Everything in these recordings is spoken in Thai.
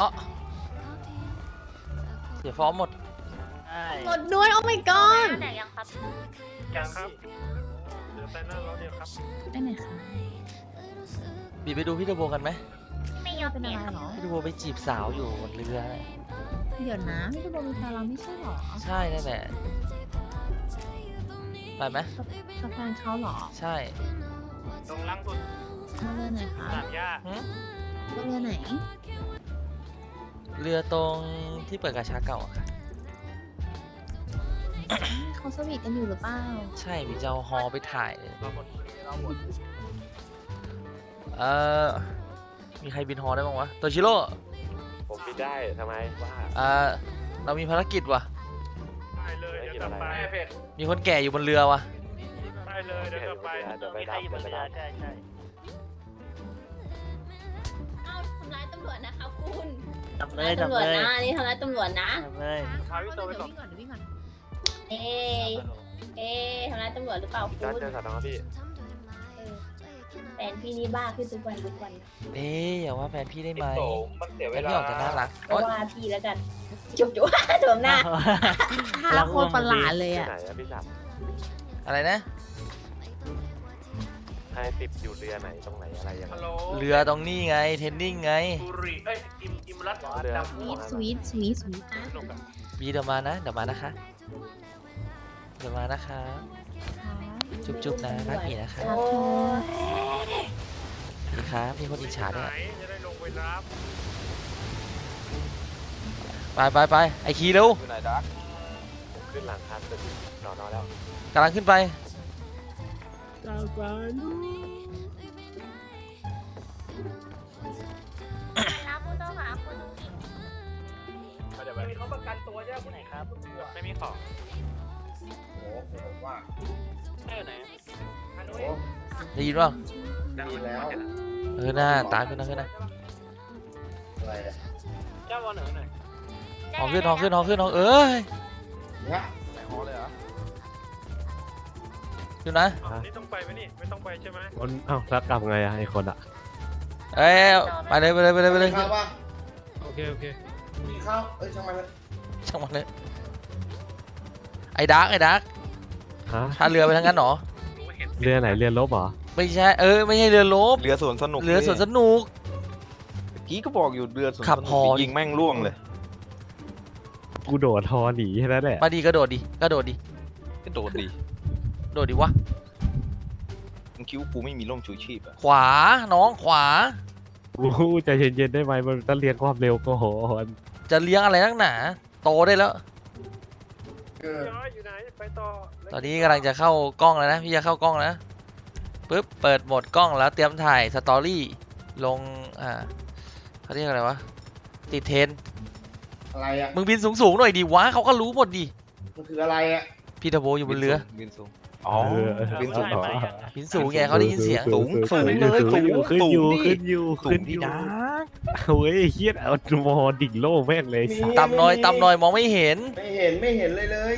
อ๋อเสียฟอร์มหมด ใช่หมดด้วย โอ้ my god แตกยังครับยังครับเหลือแต่หน้าเราเดียวครับไปไหนคะบีไปดูพี่เทอร์โบกันไหมไม่ยอมเป็นเปอะลี่ยนไรครับเหรอ พี่เทอร์โบไปจีบสาวอยู่บนเรือเดี๋ยวนะพี่ตะโบมีแฟนเราไม่ใช่เหรอใช่นั่นแหละไปไหมกับแฟนเขาเหรอใช่ตรงล่างสุดมาเรือไหนคะสนามหญ้าหึมาเรือไหน เรือตรงที่เปิดกระชาเก่าอะค่ะ เขาสวีทกันอยู่หรือเปล่าใช่มีจะเอาฮอไปถ่ายเลยเราหมดเราหมดเออมีใครบินฮอได้บ้างวะโตชิโร่ผมบินได้ทำไมว่าเออเรามีภารกิจว่ะ ได้เลยเดี๋ยวกลับไปมีคนแก่อยู่บนเรือว่ะ ได้เลยเดี๋ยวกลับไปเดี๋ยวไปมีใครรับอยู่บเดี๋ยนวไปเรือรับใช่ใช่ เอาทำร้ายตำรวจนะคะคุณ ทำเลทำร้ายยตำรวจทำเลยนะนี่ทำร้ายตำรวจนะทำเลยพาพี่โตไปเดี๋ยวส่งวิ่ง ก่อนเดี๋ยววิ่งก่อนเอ๊ะเอ๊ะทำร้ายตำรวจหรือเปล่าคุจ้าณเจอสาวน้องพี่เออแฟนพี่นี่บ้าขึ้นทุกวันทุกวันเอ๊ะอย่าว่าแฟนพี่ได้ไหมมันเสียแฟเวนลา พี่ออกจะน่ารักก็โอ๊ยว่าพี่แล้วกันจุบจุบจุบหน้า ท่าโคตรประหลาดเลยที่อะไหนอะพี่สับอะไรนะ ใครติดอยู่เรือไหนตรงไหนอะไรยังไง ฮัลโหลเรือตรงนี้ไง เทนนิ่งไงบุรีเอ้ยอิมอิมรัตเรือ ดำสวีทสวีทสวีทสวีทนะลงกันบีเดี๋ยวมานะเดี๋ยวมานะคะเดี๋ยวมานะคะจุ๊บจุ๊บนะรักอีนะคะโอ้ยดีครับมีคนอิจฉาไหนด้วยจะได้ลงไปรับไปไปไปไอคีเร็วอยู่ไหนดักผมขึ้นหลังคาตึกนอนนอนแล้วกำลังขึ้นไป รับผู้ต้องหาคนหญิงเดี๋ยวไปเขาประกันตัวใช่ไหมไหนครับไม่มีของโอ้ผมว่าเออไหนอันนู้นโอ้ได้ยินเปล่าดีแล้ว เออหน้าตามขึ้นนะขึ้นนะอะไรอะเจ้าวันหนึ่งหน่อยหอขึ้นหอขึ้นหอขึ้นหอเอ้ยเนี่ย อยู่นะนี่ต้องไปไหมนี่ ไม่ต้องไปใช่ไหมคนเอ้าแล้วกลับไงอะไอคนอะเอ้ยไปเลยไปเลยไปเลยไปเลยกินข้าวปะโอเค โอเคกินข้าว เอ้ยช่างมันเถอะช่างมันเลยไอ้ดาร์กไอ้ดาร์กฮะท่าเรือไปทางนั้นเหรอเรือไหนเรือลบเหรอไม่ใช่เออไม่ใช่เรือลบเรือสวนสนุกเรือสวนสนุก เมื่อกี้ก็บอกอยู่เรือสวนขับสนุกฮอยิงแม่งล่วงเลยกูโดดทอหนีแค่นั้นแหละมาดีกระโดดดิกระโดดดิก็โดดดี โดดดิวะ มึงคิดว่ากูไม่มีร่มชูชีพอะขวา น้องขวา กูใจเย็นๆได้ไหมมันต้องเรียนความเร็วก่อนจะเลี้ยงอะไรนักหนา โตได้แล้ว เออย้อยอยู่ไหนไปต่อตอนนี้กำลังจะเข้ากล้องแล้วนะ พี่จะเข้ากล้องแล้วนะปึ๊บ เปิดโหมดกล้องแล้วเตรียมถ่ายสตอรี่ ลง อ่าเขาเรียกอะไรวะ ติดเทรนด์อะไรอะมึงบินสูงๆหน่อยดิวะเขาก็รู้หมดดิ มันคืออะไรอะ พี่ทะโบอยู่บนเรือ บินสูงอ๋อเออบินสูงอ๋อบินสูงไงเขาได้ยินเสียงสูงสูงเลยขึ้นอยู่สูขึ้งนอยู่ดิขึ้นอยู่สูขึ้งนอดียู่นะเฮ้ยเฮียเอามอดิ่งโล่แม่งเลยสัสต่ำหน่อยต่ำหน่อยมองไม่เห็นไม่เห็นไม่เห็นเลยเลย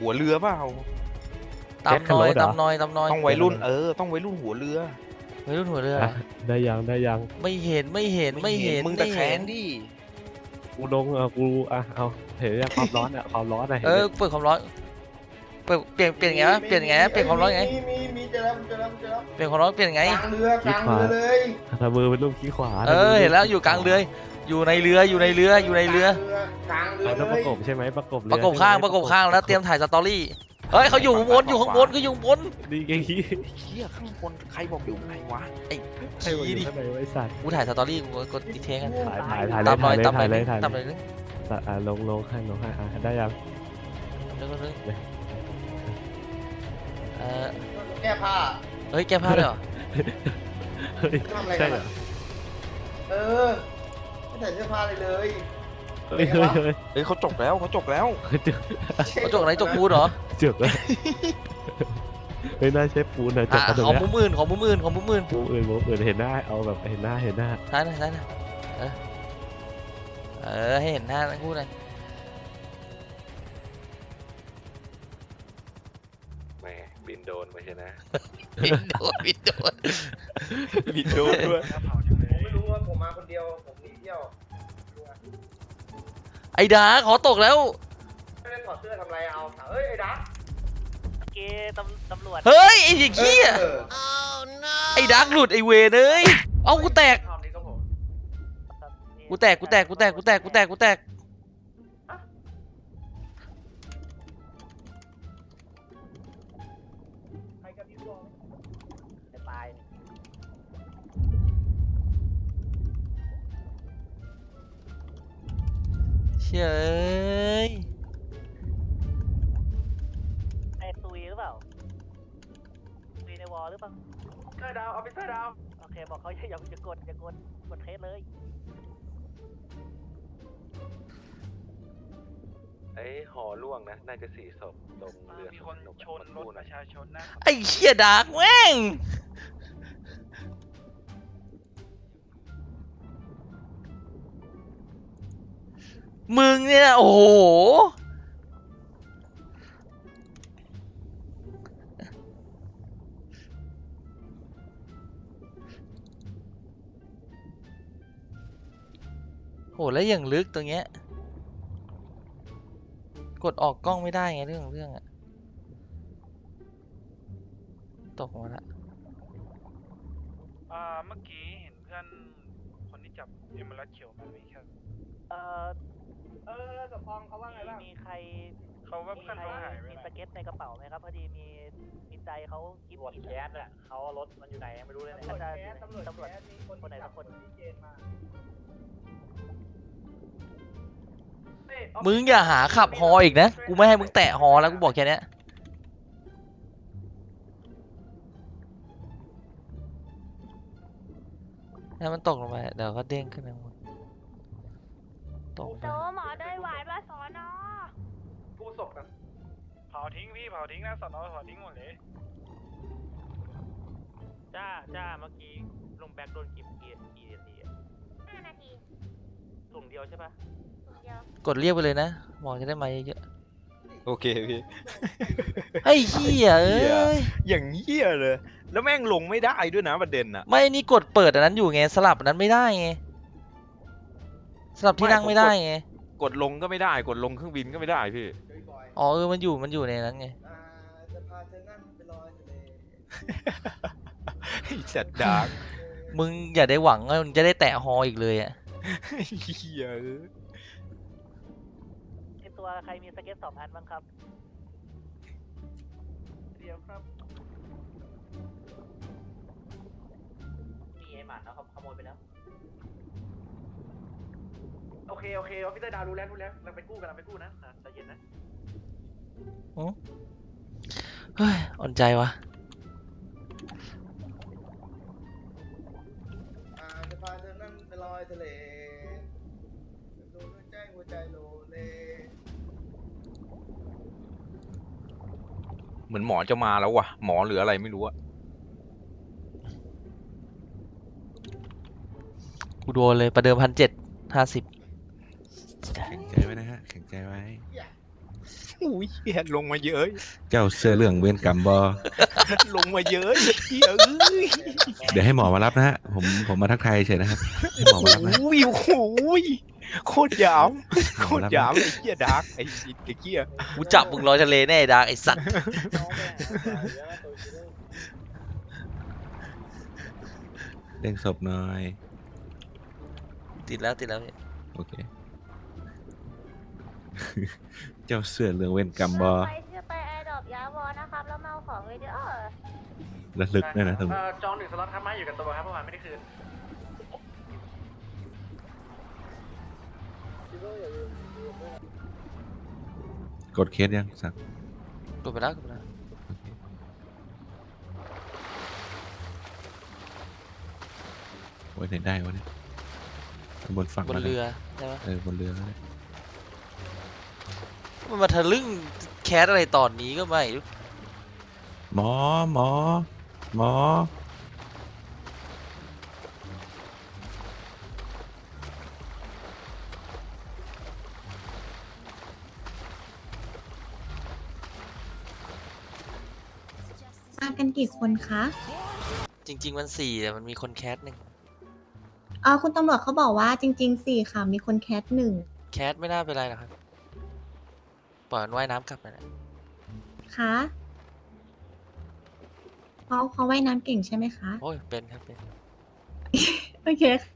หัวเรือเปล่าต่ำหน่อยต่ำหน่อยต่ำหน่อยต้องวัยรุ่นเออต้องวัยรุ่นหัวเรือไม่รุ่นหัวเรืออะได้ยังได้ยังไม่เห็นไม่เห็นไม่เห็นมึงตะไม่แคเห็งนดิกูลงอะกูอะเอาเห็นยังความร้อนอะความร้อนอะเห็นเอไหอมเปิดความร้อน เปิดเปลี่ยนเปลี่ยนไงวะเปลี่ยนไงวะเปลี่ยนความร้อนไงมีมีมีเจอแล้วเจอแล้วเจอแล้วเปลี่ยนความร้อนเปลี่ยนไง กลางเรือกลางเรือเลยทำมือเป็นรูปขี้ขวาเออเห็นแล้วอยู่กลางเรือ อยู่ในเรืออยู่ในเรืออยู่ในเรือ กลางเรือเอาเลต้องประยกบใช่ไหมประกบเอประกบข้างใช่ไหมประกบข้างแล้วเตรียมถ่ายสตอรี่เฮ้ยเขาอยู่ข้างบนอยู่ข้างบนก็อยู่ข้างบนนี่ไงขี้เฮียข้างบนใครบอกอยู่ไหนวะไอ้ให้มันอชี้ยู่ดิข้างในไว้สัตว์กูถ่ายสตอรี่กูกดดีเทลกันถ่ายถ่ายถ่ายตามหน่อยเลยตามหน่ถ่าอยยเลยถ่ายตามหเลน่อยยนึงอะลงลงให้ลงให้อะได้ยังนึงนึงเออ แก้ผ้า เฮ้ยแก้ผ้าเลยเหรอเฮ้ยทำอะไรใช่กันเหรออะเออ ไม่ใส่เสื้อผ้าเลยเลย เฮ้ยเฮ้ยเฮ้ยเฮ้ยเขาจบแล้วเขาจบแล้ว เจอเขาจกไหนจกปูนเหรอเจอแล้วเฮ้ยน่าใช่ปูนนะจอะบกันตรงของเนี้ยมุมอื่นของมุมอื่นของมุมอื่นมุมอื่นมุมอื่นเห็นหน้าเอาแบบเห็นหน้าเห็นหน้าซ้ายหนะซ้ายหนะเออเออให้เห็นหน้าทั้งคู่เลย แหมบินโดนไปใช่นะบินโดนบินโดนบินโดนด้วย ผมไม่รู้ว่าผมมาคนเดียวผมหนีเที่ยวไอ้ดาขอตกแล้ว ไม่ได้ถอดเสื้อทำไรเอาเอ้ยไอ้ดักเกตำตำรวจเฮ้ยไอ้เหี้ยเออไอ้ดักหลุดไอ้เวรเอ้ย เอากูแตกทำนี้ก็ผมกูแตก กูแตก กูแตก กูแตก กูแตก กูแตก ชี่ยเอ้ยไอ้ตุยหรือเปล่าตุยในวอลหรือเปล่าเสื้อดาวออฟฟิเซอร์ดาวโอเคบอกเขาอย่าอย่าอย่ากดอย่ากดกดเคสเลยไอ้หอล่วงนะ น่าจะสี่ศพตรงเรือมีคนชนรถประชาชนนะไอ้เชี่ยดักแม่ง มึงเนี่ย โอ้โห โห แล้วอย่างลึกตรงเนี้ย กดออกกล้องไม่ได้ไงเรื่องของเรื่องอะตกมาละอ่าเมื่อกี้เห็นเพื่อนคนที่จับเอมเมอรัสเขียวมันมีแค่ ออสมพองเขาว่าไงบ้างมีใครเขาว่าเพื่อนเขาหายไปมีสเก็ตในกระเป๋าไหมครับ พอดีมีมีใจเขากิฟต์แคสอะเขารถมันอยู่ไหนไม่รู้เลยตำรวจแคจะสตำรวจตำรวจแคสมีคนคนไหนสักคนที่เจนมามึงอย่าหาขับฮออีกนะ กูไม่ให้มึงแตะฮอแล้วกูบอกแค่เนี้ยถ้ามันตกลงไปเดี๋ยวก็เด้งขึ้นมา ตกโตไปหมอได้หวายมาสอนอผู้ศพกันเผาทิ้งพี่เผาทิ้งนะสอนอเผาทิ้งหมดเลยจ้าจ้าเมื่อกี้ลงแบ็คโดนกี่กี่กี่นาทีอะห้านาทีถุงเดียวใช่ปะเดียวกดเรียกไปเลยนะ หมอจะได้มาเยอะโอเคพี่ๆไอ้เหี้ยเอ้ยอย่างเงี้ยเลย แล้วแม่งลงไม่ได้ด้วยนะประเด็นอะไม่นี่กดเปิดอันนั้นอยู่ไงสลับอันนั้นไม่ได้ไง สลับที่นั่งไม่ได้ไง กดลงก็ไม่ได้กดลงเครื่องบินก็ไม่ได้พี่เจอบ่อยอ๋อเออมันอยู่มันอยู่ในนั้นไงอ่าจะพาเธอนั่งไปลอยทะเลไอ้สัตว์ดาร์กมึงอย่าได้หวังว่ามึงจะได้แตะฮออีกเลยอะ ไอ้เหี้ยเอ้ยในตัวใครมีสเก็ตสองอันบ้างครับ เดียวครับ มีไอหมันนะครับขโมยไปแล้วโอ เคโอเคออฟฟิเซอร์ดาวรู้แล้วรู้แล้วเราไปกู้กันเราไปกู้นะอะใจเย็นนะเฮ้ยอ่อนใจวะอ่าจะพาเธอนั่งไปลอยทะเลดูด้วยใจหัวใจโลเลเหมือนหมอจะมาแล้วว่ะ หมอหรืออะไรไม่รู้อะกูโดนเลยประเดิมพันเจ็ดห้าสิบ แข็งใจไว้นะฮะ แข็งใจไว้ อุ้ยเหี้ยลงมาเยอะ เจ้าเสื้อเหลืองเวรกรรมบอลงมาเยอะเหี้ยเอ้ยเดี๋ยวให้หมอมารับนะฮะ ผมผมมาทักทายเฉยนะครับให้หมอมารับนะโอ้ยโอ้โหยโคตรหยามโคตรหยามไอ้เหี้ยดาร์กไอ้ไอ้เหี้ยกูจับมึงลอยทะเลแน่ไอ้ดาร์กไอ้สัตว์เร่งศพหน่อย ติดแล้วติดแล้วพี่โอเค เจ้าเสื้อเหลืองเวรกรรมบอไปชื่อไปแอร์ดรอปยาวอนะครับ แล้วเมาของเลยเด้อระลึกด้วยนะตรงนี้เอ่อจองหนึ่งสล็อตครับมาอยู่กับตัวครับเมื่อวานไม่ได้คืนกดเคสยังสักกดไปแล้วกดไปแล้วไว้ไหนได้วะเนี่ยบนฝั่งบนแล้วกัเรือใช่ไหมเออบนเรือก็ได้ มันมาทะลึ่งแคสอะไรตอนนี้ก็ไม่รู้หมอหมอหมอมากันกี่คนคะจริง ๆ มันสี่แต่มันมีคนแคสหนึ่งเออคุณตำรวจเขาบอกว่าจริงๆสี่ค่ะ มีคนแคสหนึ่งแคทไม่น่าเป็นไรหรอกครับ ปล่อยมันว่ายน้ำกลับไปแหละคะเขาเขาว่ายน้ำเก่งใช่ไหมคะ โอ้ยเป็นครับเป็น โอเคค่ะ